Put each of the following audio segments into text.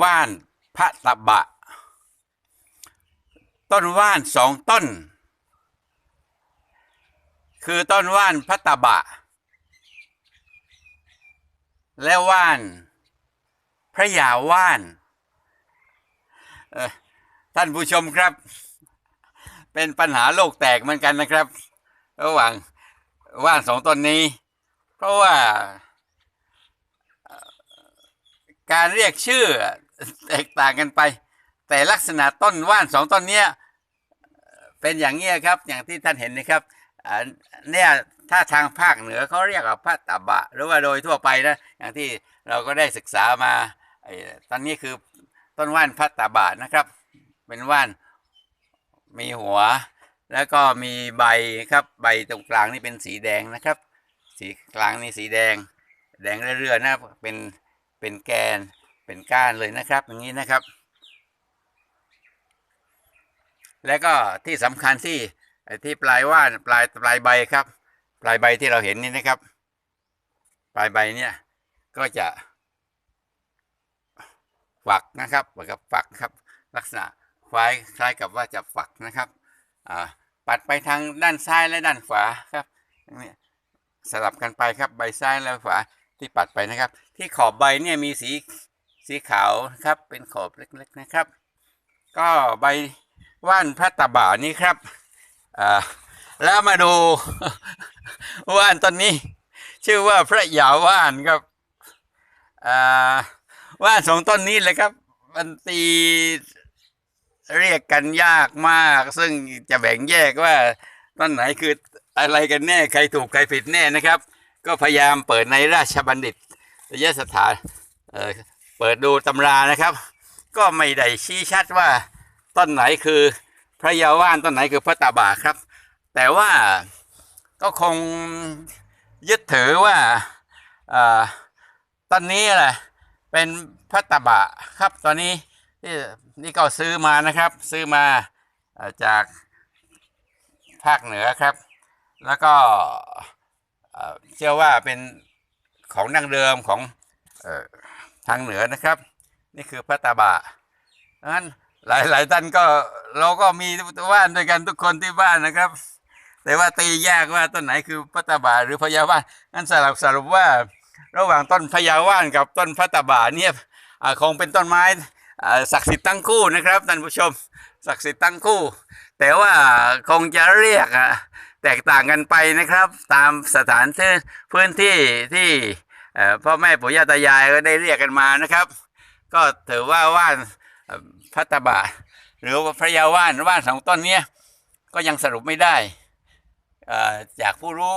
ว่านพระตะบะ ต้นว่านสองต้น คือต้นว่านพระตะบะ และว่าน พระยาว่าน ท่านผู้ชมครับ เป็นปัญหาโลกแตกเหมือนกันนะครับ ระหว่างว่านสองต้นนี้ เพราะว่า การเรียกชื่อแตกต่างกันไป แต่ลักษณะต้นว่านสองต้นเนี้ยเป็นอย่างเงี้ยครับ อย่างที่ท่านเห็นนะครับเนี่ยถ้าทางภาคเหนือเขาเรียกว่าพระตบะ หรือว่าโดยทั่วไปนะอย่างที่เราก็ได้ศึกษามาไอ้ตอนนี้คือต้นว่านพระตบะนะครับ เป็นว่านมีหัว แล้วก็มีใบครับใบตรงกลางนี่เป็นสีแดงนะครับ สีกลางนี่สีแดง แดงเรื่อยๆนะเป็น เป็นแกนเป็นก้านเลยนะครับ อย่างนี้นะครับ แล้วก็ที่สำคัญที่ที่ปลายว่านปลายปลายใบครับ ปลายใบที่เราเห็นนี่นะครับ ปลายใบเนี่ยก็จะฝักนะครับเหมือนกับฝักครับ ลักษณะคล้ายคล้ายกับว่าจะฝักนะครับอ่าปัดไปทางด้านซ้ายและด้านขวาครับนี่สลับกันไปครับใบซ้ายและขวา ที่ปัดไปนะครับ ที่ขอบใบเนี่ยมีสีสีขาวนะครับเป็นขอบเล็กๆนะครับ ก็ใบว่านพระตะบ่านี้ครับอ่าแล้วมาดูว่านต้นนี้ ชื่อว่าพระยาว่านครับอ่าว่านสองต้นนี้เลยครับ มันตีเรียกกันยากมาก ซึ่งจะแบ่งแยกว่าต้นไหนคืออะไรกันแน่ใครถูกใครผิดแน่นะครับ ก็พยายามเปิดในราชบัณฑิตยสถานเเปิดดูตำรานะครับ ก็ไม่ได้ชี้ชัดว่าต้นไหนคือพระยาว่านต้นไหนคือพระตาบาครับ แต่ว่าก็คงยึดถือว่าอาต้นนี้แหละเป็นพระตาบะครับตอนนี้ที่นี่ก็ซื้อมานะครับ ซื้อมาอ่อจากภาคเหนือครับ แล้วก็ เชื่อว่าเป็นของดั้งเดิมของออทางเหนือนะครับ นี่คือพระตาบะงั้นหลายหลายท่านก็เราก็มีว่านด้วยกันทุกคนที่บ้านนะครับ แต่ว่าตีแยกว่าต้นไหนคือพระตาบะหรือพญาว่านงั้นสรุปสรุปว่าระหว่างต้นพญาว่านกับต้นพระตาบะเนี่ยคงเป็นต้นไม้ศักดิ์สิทธิ์ทั้งคู่นะครับท่านผู้ชมศักดิ์สิทธิ์ทั้งคู่ แต่ว่าคงจะเรียกอะ แตกต่างกันไปนะครับ ตามสถานที่พื้นที่ที่พ่อแม่ปู่ย่าตายายก็ได้เรียกกันมานะครับ ก็ถือว่าว่านพระตบะหรือว่าพระยาว่านว่านสองต้นเนี้ยก็ยังสรุปไม่ได้อ่อจากผู้รู้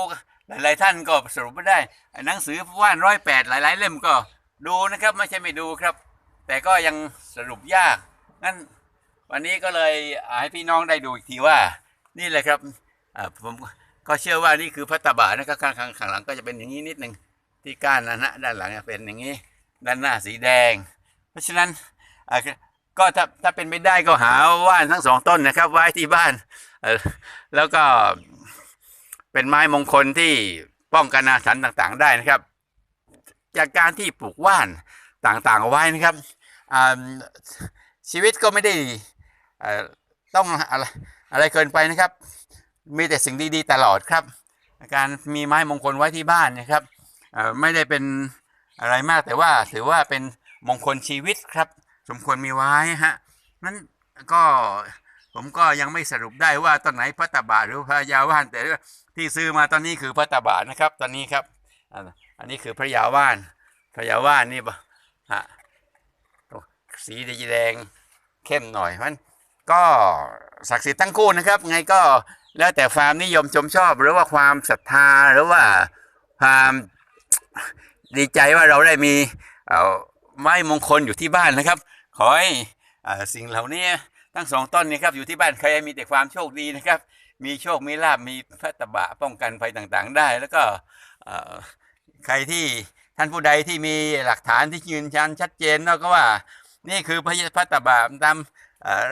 หลายๆท่านก็สรุปไม่ได้ หนังสือว่านร้อยแปดหลาย ๆ เล่มก็ดูนะครับไม่ใช่ไม่ดูครับ แต่ก็ยังสรุปยากงั้นวันนี้ก็เลยให้พี่น้องได้ดูอีกทีว่า นี่แหละครับ ผมก็เชื่อว่านี่คือพระตาบะนะครับข้างข้างข้างหลังก็จะเป็นอย่างนี้นิดหนึ่งที่ก้านนะนะด้านหลังเป็นอย่างนี้ ด้านหน้าสีแดง เพราะฉะนั้นก็ถ้าถ้าเป็นไม่ได้ก็หาว่านทั้งสองต้นนะครับ ไว้ที่บ้านแล้วก็เป็นไม้มงคลที่ป้องกันอาถรรพ์ต่างๆ ได้นะครับ จากการที่ปลูกว่านต่างๆเอาไว้นะครับชีวิตก็ไม่ได้ต้องอะไรอะไรเกินไปนะครับ มีแต่สิ่งดีๆตลอดครับ การมีไม้มงคลไว้ที่บ้านนะครับไม่ได้เป็นอะไรมากแต่ว่าถือว่าเป็นมงคลชีวิตครับ สมควรมีไว้ฮะนั้นก็ผมก็ยังไม่สรุปได้ว่าต้นไหนพระตาบาหรือพระยาว่านแต่ที่ซื้อมาตอนนี้คือพระตาบานะครับ ตอนนี้ครับ อันนี้คือพระยาว่าน พระยาว่านนี่ปะฮะสีแดงเข้มหน่อยมันก็ศักดิ์สิทธิ์ทั้งคู่นะครับ ไงก็ แล้วแต่ความนิยมชมชอบ หรือว่าความศรัทธาหรือว่าความดีใจว่าเราได้มีไม้มงคลอยู่ที่บ้านนะครับ ขอให้สิ่งเหล่านี้ทั้งสองต้นนี้ครับอยู่ที่บ้านใครมีแต่ความโชคดีนะครับ มีโชคมีลาบมีพระตบะป้องกันภัยต่างๆ ได้ แล้วก็ใครที่ท่านผู้ใดที่มีหลักฐานที่ยืนยันชัดเจนแล้วก็ว่า นี่คือพระยพระตบะตาม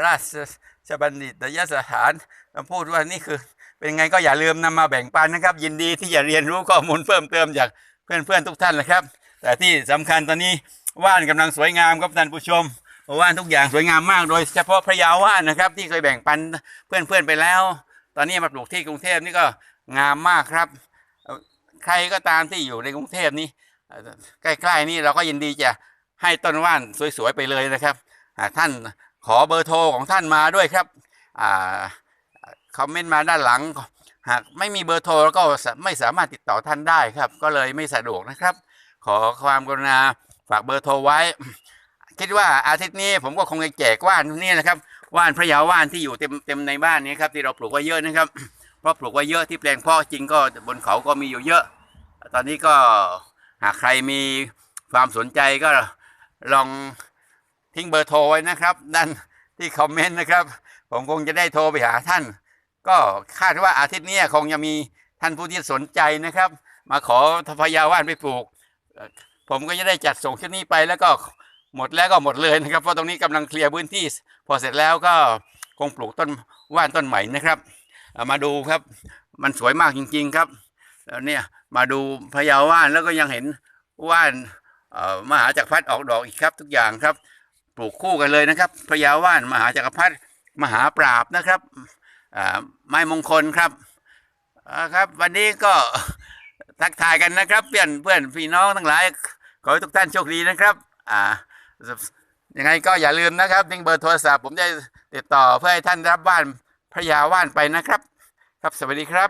ราช บัณฑิตยสถานพูดว่านี่คือ เป็นไงก็อย่าลืมนำมาแบ่งปันนะครับ ยินดีที่จะเรียนรู้ข้อมูลเพิ่มเติมจากเพื่อนๆทุกท่านนะครับ แต่ที่สำคัญตอนนี้ว่านกำลังสวยงามครับท่านผู้ชมว่านทุกอย่างสวยงามมากโดยเฉพาะพระยาว่านนะครับ ที่เคยแบ่งปันเพื่อนๆไปแล้ว ตอนนี้มาปลูกที่กรุงเทพนี่ก็งามมากครับ ใครก็ตามที่อยู่ในกรุงเทพนี่ใกล้ๆนี่เราก็ยินดีจะให้ต้นว่านสวยๆไปเลยนะครับท่าน ขอเบอร์โทรของท่านมาด้วยครับอ่าคอมเมนต์มาด้านหลัง หากไม่มีเบอร์โทรแล้วก็ไม่สามารถติดต่อท่านได้ครับ ก็เลยไม่สะดวกนะครับ ขอความกรุณาฝากเบอร์โทรไว้ คิดว่าอาทิตย์นี้ผมก็คงจะแจกว่านนี่นะครับว่านพระยาว่านที่อยู่เต็มเต็มในบ้านนี้ครับที่เราปลูกไว้เยอะนะครับ เพราะปลูกไว้เยอะที่แปลงพ่อจริงก็บนเขาก็มีอยู่เยอะ ตอนนี้ก็หากใครมีความสนใจก็ลอง ทิ้งเบอร์โทรไว้นะครับด้านที่คอมเมนต์นะครับ ผมคงจะได้โทรไปหาท่าน ก็คาดว่าอาทิตย์นี้คงจะมีท่านผู้ที่สนใจนะครับ มาขอทพญาว่านไปปลูก ผมก็จะได้จัดส่งชุดนี้ไปแล้วก็หมดแล้วก็หมดเลยนะครับ เพราะตรงนี้กำลังเคลียร์พื้นที่ พอเสร็จแล้วก็คงปลูกต้นว่านต้นใหม่นะครับามาดูครับ มันสวยมากจริง ๆครับแล้วเนี่ยมาดูพญาว่านแล้วก็ยังเห็นว่านมหาจักรพรรดิออกดอกอีกครับทุกอย่างครับ ปลูกคู่กันเลยนะครับพญาว่านมหาจักรพรรดิมหาปราบนะครับไม้มงคลครับครับ วันนี้ก็ทักทายกันนะครับ เพื่อนเพื่อนพี่น้องทั้งหลาย ขอให้ทุกท่านโชคดีนะครับ อ่ายังไงก็อย่าลืมนะครับทิ้งเบอร์โทรศัพท์ผมจะติดต่อเพื่อให้ท่านรับบ้านพระยาว่านไปนะครับ ครับสวัสดีครับ